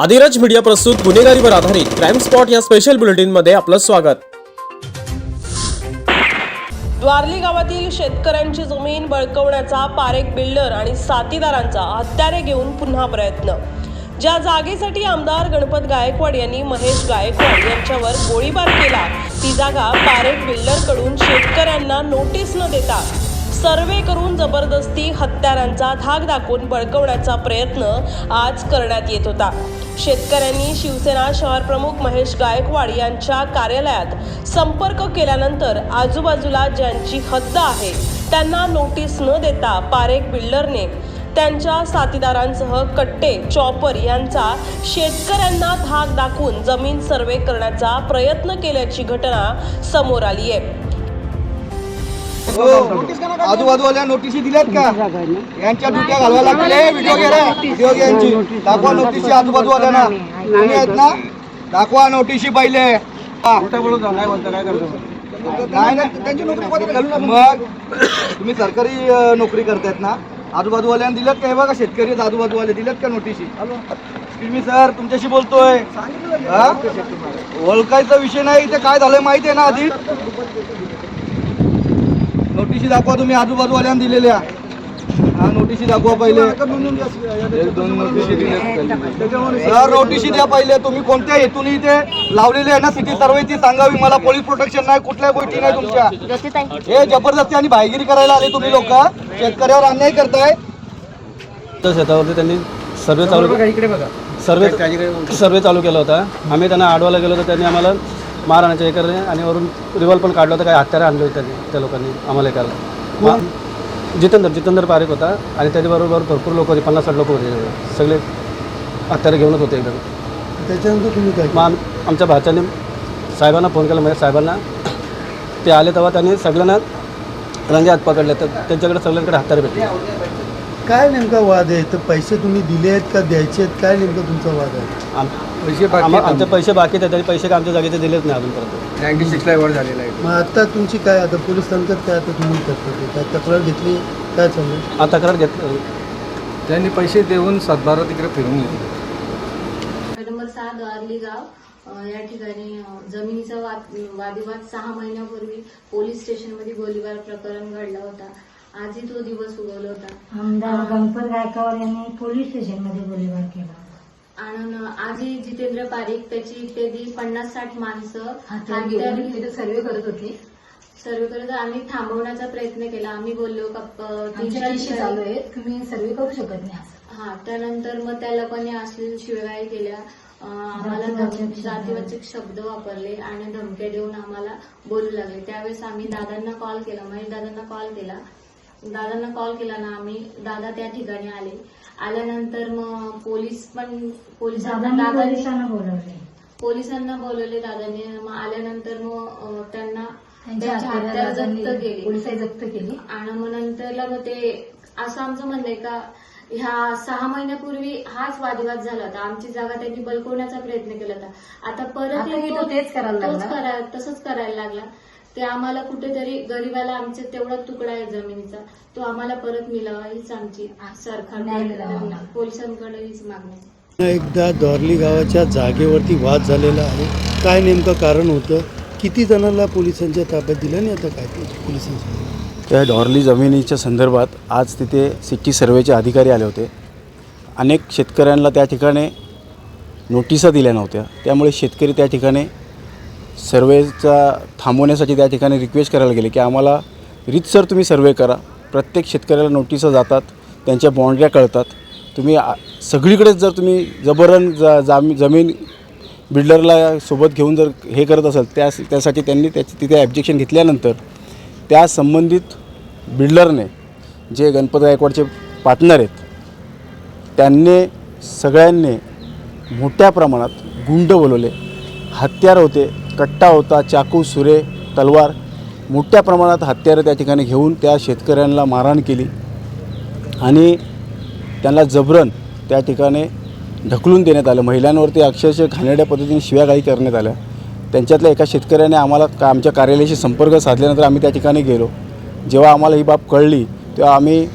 Adiraj media प्रस्तुत गुन्हेगारीवर आधारित क्राईम स्पॉट या स्पेशल बुलेटिनमध्ये आपलं स्वागत. द्वारली गावातील शेतकऱ्यांची जमीन बळकवण्याचा पारेख बिल्डर आणि साथीदारांचा हत्यारे घेऊन पुन्हा प्रयत्न. ज्या जागेसाठी आमदार गणपत गायकवाड यांनी महेश गायकवाड यांच्यावर गोळीबार केला ती जागा पारेख बिल्डरकडून शेतकऱ्यांना नोटीस न देता सर्वे करून जबरदस्ती हत्यारांचा धाक दाखवून बळकवण्याचा प्रयत्न आज करण्यात येत होता. शेतकऱ्यांनी शिवसेना शहर प्रमुख महेश गायकवाड यांच्या कार्यालयात संपर्क केल्यानंतर आजूबाजूला ज्यांची हद्द आहे त्यांना नोटीस न देता पारेख बिल्डरने त्यांच्या साथीदारांसह कट्टे चॉपर यांचा शेतकऱ्यांना धाक दाखवून जमीन सर्वे करण्याचा प्रयत्न केल्याची घटना समोर आली आहे आजूबाजूवाल्या नोटिशी दिल्यात का? यांच्या ड्युट्या घालवायला लागले व्हिडिओ घे रे. व्हिडिओ घे यांची. दाखवा नोटिशी आजूबाजूवाल्यांना. तुम्ही आहेत ना? दाखवा नोटिशी पहिले. हा. नाही ना त्यांची नोकरी. मग तुम्ही सरकारी नोकरी करतायत ना? आजूबाजूवाल्यांना दिल्यात का? हे बघा शेतकरी आजूबाजूवाले दिल्यात का नोटिशी मी सर तुमच्याशी बोलतोय. हा? ओळखायचा विषय नाही. इथे काय झालंय माहिती आहे ना आधी? नोटिशी दाखवा तुम्ही आजूबाजूवाल्यांना दिलेल्या. हा नोटिशी दाखवा पहिले. एक दोन नोटिशी दिल्या सर नोटिशी द्या पहिले. तुम्ही कोणत्या हेतून इथे लावलेले आहे ना सिटी सर्वेची सांगावी. मला पोलीस प्रोटेक्शन नाही कुठल्या गोष्टी नाही तुमच्या. हे जबरदस्ती आणि भाईगिरी करायला आले तुम्ही लोक. शेतकऱ्यावर अन्याय करताय. शेतावरती त्यांनी सर्वे चालू सर्वे सर्वे चालू केला होता. आम्ही त्यांना आडवायला गेलो तर त्यांनी आम्हाला मारहाण्याचे हे करले आणि वरून रिव्हॉल्वर पण काढलं होतं काही हत्यारे आणले होते त्यांनी त्या लोकांनी आम्हाला मा- जितेंद्र जितेंद्र पारेख होता आणि त्याच्याबरोबर भरपूर लोक होते पन्नास साठ लोक होते. सगळे हत्यारे घेऊनच होते एकदम. त्याच्यानंतर तुम्ही काय मग आम आमच्या भाच्याने साहेबांना फोन केला म्हणजे साहेबांना. ते आले तेव्हा त्यांनी सगळ्यांना रंगे हात पकडले तर त्यांच्याकडे सगळ्यांकडे हत्यारे भेटले. काय नेमका वाद आहे? तर पैसे तुम्ही दिले आहेत का द्यायचे आहेत? काय नेमका तुमचा वाद आहे? आम पैसे आमचे पैसे बाकी आहेत तरी पैसे काय आमच्या जागेचे दिलेच नाही अजूनपर्यंत. नाईन्टी सिक्सला वर झालेला आहे. मग आता तुमची काय आता पोलीस स्थानकात काय आता तुम्ही करता ते? काय तक्रार घेतली? काय चालू आहे? आता तक्रार घेत त्यांनी पैसे देऊन सातबारा तिकडे फिरून घेतले. नंबर गाव अ, या ठिकाणी अ, जमिनीचा वाद वादविवाद सहा महिन्यापूर्वी पोलीस स्टेशनमध्ये गोळीबार प्रकरण घडला होता. आजही तो दिवस उगवला होता. आमदार गणपत गायकवाड यांनी पोलीस स्टेशनमध्ये गोळीबार केला आणि आजही जितेंद्र पारिक त्याची इत्यादी पन्नास साठ माणसं हत्यार घेऊन सर्वे करत होते. सर्व करत आम्ही थांबवण्याचा प्रयत्न केला. आम्ही बोललो का प- आमच्या तीनशे दिवशी चालू आहे तुम्ही सर्वे करू शकत नाही असं. हा त्यानंतर मग त्या लोकांनी असलेल्या शिवगाळी केल्या अं, आम्हाला धम-. जातीवाचक शब्द वापरले आणि धमक्या देऊन आम्हाला बोलू लागले. त्यावेळेस आम्ही दादांना कॉल केला. महेश दादांना कॉल केला. दादांना कॉल केला ना आम्ही. दादा त्या ठिकाणी आले. आल्यानंतर मग पोलीस पण दादांनी पोलिसांना बोलवले. पोलिसांना बोलवले दादांनी. मग आल्यानंतर मग त्यांना त्यांच्या जप्त केली. पोलिसांनी जप्त केली. आणि मग नंतरला मग ते असं आमचं म्हणणं आहे का ह्या सहा महिन्यापूर्वी हाच वादविवाद झाला होता. आमची जागा त्यांनी बलकवण्याचा प्रयत्न केला होता. आता परत तेच करायला तसंच करायला लागला. ते आम्हाला कुठेतरी गरीबाला आमचे तेवढा तुकडा आहे जमिनीचा. तो आम्हाला परत मिळावा हीच आमची सरकार. पोलिसांकडे हीच मागणी एकदा दॉर्ली गावाच्या जागेवरती वाद झालेला आहे. काय नेमकं कारण होतं? किती जणांना पोलिसांच्या ताब्यात दिलं आणि आता काय पोलिसांच्या त्या डॉर्ली जमिनीच्या संदर्भात आज तिथे सिटी सर्वेचे अधिकारी आले होते. अनेक शेतकऱ्यांना त्या ठिकाणी नोटिसा दिल्या नव्हत्या. त्यामुळे शेतकरी त्या ठिकाणी सर्वेचा थांबवण्यासाठी त्या ठिकाणी रिक्वेस्ट करायला गेले की आम्हाला रीतसर तुम्ही सर्वे करा. प्रत्येक शेतकऱ्याला नोटिसा जातात त्यांच्या बाउंड्र्या कळतात. तुम्ही सगळीकडेच जर तुम्ही जबरन जा जामी जमीन बिल्डरला सोबत घेऊन जर हे करत असाल त्या त्यासाठी त्यांनी त्याची तिथे ॲब्जेक्शन घेतल्यानंतर त्या संबंधित बिल्डरने जे गणपत गायकवाडचे पार्टनर आहेत त्यांनी सगळ्यांनी मोठ्या प्रमाणात गुंड बोलवले. हत्यार होते. कट्टा होता चाकू सुरे तलवार मोठ्या प्रमाणात हत्यारं त्या ठिकाणी घेऊन त्या शेतकऱ्यांना मारहाण केली. आणि त्यांना जबरन त्या ठिकाणी ढकलून देण्यात आलं. महिलांवरती अक्षरशः घाणेरड्या पद्धतीने शिव्यागाई करण्यात आल्या. त्यांच्यातल्या एका शेतकऱ्याने आम्हाला का आमच्या कार्यालयाशी संपर्क साधल्यानंतर आम्ही त्या ठिकाणी गेलो. जेव्हा आम्हाला ही बाब कळली तेव्हा आम्ही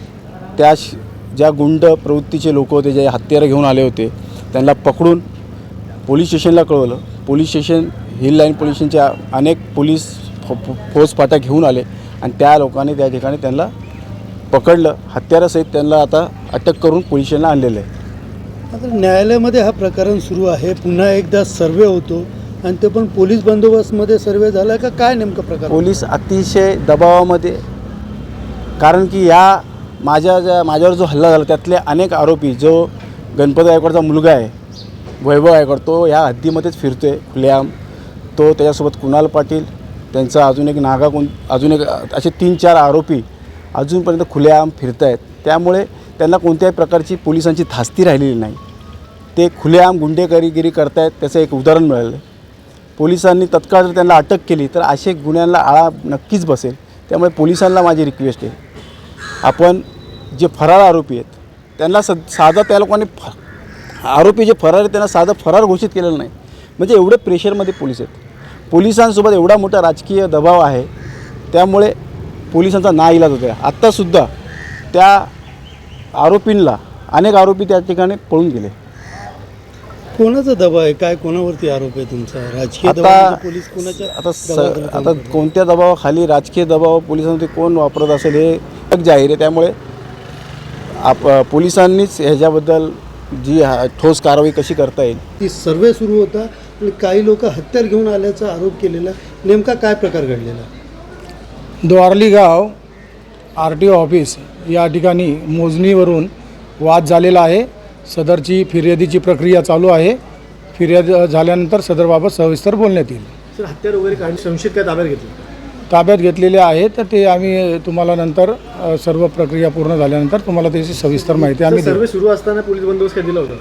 त्या श- ज्या गुंड प्रवृत्तीचे लोक होते जे हत्यारं घेऊन आले होते त्यांना पकडून पोलीस स्टेशनला कळवलं. Police station hill line police स्टेशनच्या अनेक पोलीस फो- फो- फौजफाटा घेऊन आले आणि त्या लोकांनी त्या ठिकाणी त्यांना पकडलं. हत्यारासहित त्यांना आता अटक करून पोलीस स्टेशनला आणलेलं आहे. आता न्यायालयामध्ये हा प्रकरण सुरू आहे. पुन्हा एकदा सर्वे होतो. आणि ते पण पोलीस बंदोबस्तमध्ये सर्वे झाला का? काय नेमकं प्रकार? पोलीस अतिशय दबावामध्ये कारण की या माझ्या ज्या माझ्यावर जो हल्ला झाला त्यातले अनेक आरोपी जो गणपत गायकवाडचा मुलगा आहे वैभव गायकवाड तो या हद्दीमध्येच फिरतो आहे खुलेआम. तो त्याच्यासोबत कुणाल पाटील त्यांचा अजून एक नागा कोण अजून एक असे तीन चार आरोपी अजूनपर्यंत खुलेआम फिरत आहेत त्यामुळे त्यांना कोणत्याही प्रकारची पोलिसांची धास्ती राहिलेली नाही. ते खुलेआम गुंडेगिरीगिरी करतायत त्याचं एक उदाहरण मिळालं. पोलिसांनी तत्काळ जर त्यांना अटक केली तर असे गुन्ह्यांना आळा नक्कीच बसेल. त्यामुळे पोलिसांना माझी रिक्वेस्ट आहे. आपण जे फरार आरोपी आहेत त्यांना स साधा त्या लोकांनी फ आरोपी जे फरार आहेत त्यांना साधं फरार घोषित केलेलं नाही. म्हणजे एवढे प्रेशरमध्ये पोलीस आहेत. पोलिसांसोबत एवढा मोठा राजकीय दबाव आहे त्यामुळे पोलिसांचा ना इलाज होता आत्तासुद्धा त्या आरोपींना अनेक आरोपी त्या ठिकाणी पळून गेले. कोणाचा दबाव आहे? काय कोणावरती आरोप आहे तुमचा? राजकीय आता दबाव पोलीस कोणाच्या आता स आता? कोणत्या दबावाखाली राजकीय दबाव पोलिसांमध्ये कोण वापरत असेल हे जाहीर आहे. त्यामुळे आप पोलिसांनीच ह्याच्याबद्दल जी ठोस कारवाई कशी करता येईल? ती सर्वे सुरू होता. आणि काही लोक हत्यार घेऊन आल्याचा आरोप केलेला नेमका काय प्रकार घडलेला? द्वारली गाव आर टी ओ ऑफिस या ठिकाणी मोजणीवरून वाद झालेला आहे. सदरची फिर्यादीची प्रक्रिया चालू आहे. फिर्याद झाल्यानंतर सदरबाबत सविस्तर बोलण्यात येईल. सर हत्यार वगैरे काढून संशयित काय ताब्यात घेतलं? ताब्यात घेतलेले आहे तर ते आम्ही तुम्हाला नंतर सर्व प्रक्रिया पूर्ण झाल्यानंतर तुम्हाला त्याची सविस्तर माहिती आम्ही सर्वे सुरू असताना पोलीस बंदोबस्त काय दिला होता?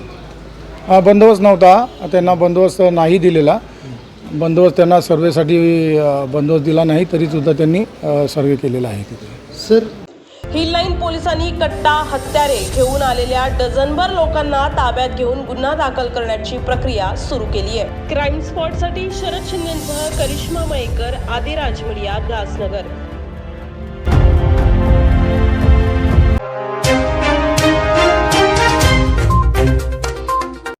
बंदोबस्त नव्हता. त्यांना बंदोबस्त नाही दिलेला. बंदोबस्त त्यांना सर्वेसाठी बंदोबस्त दिला नाही तरीसुद्धा त्यांनी सर्वे केलेला आहे तिथे. सर. हिल लाईन पोलिसांनी कट्टा हत्यारे घेऊन आलेल्या डझनभर लोकांना ताब्यात घेऊन गुन्हा दाखल करण्याची प्रक्रिया सुरू केली आहे क्राईम स्पॉटसाठी शरद शिंदेसह करिश्मा मयेकर आदिराज मीडिया दासनगर.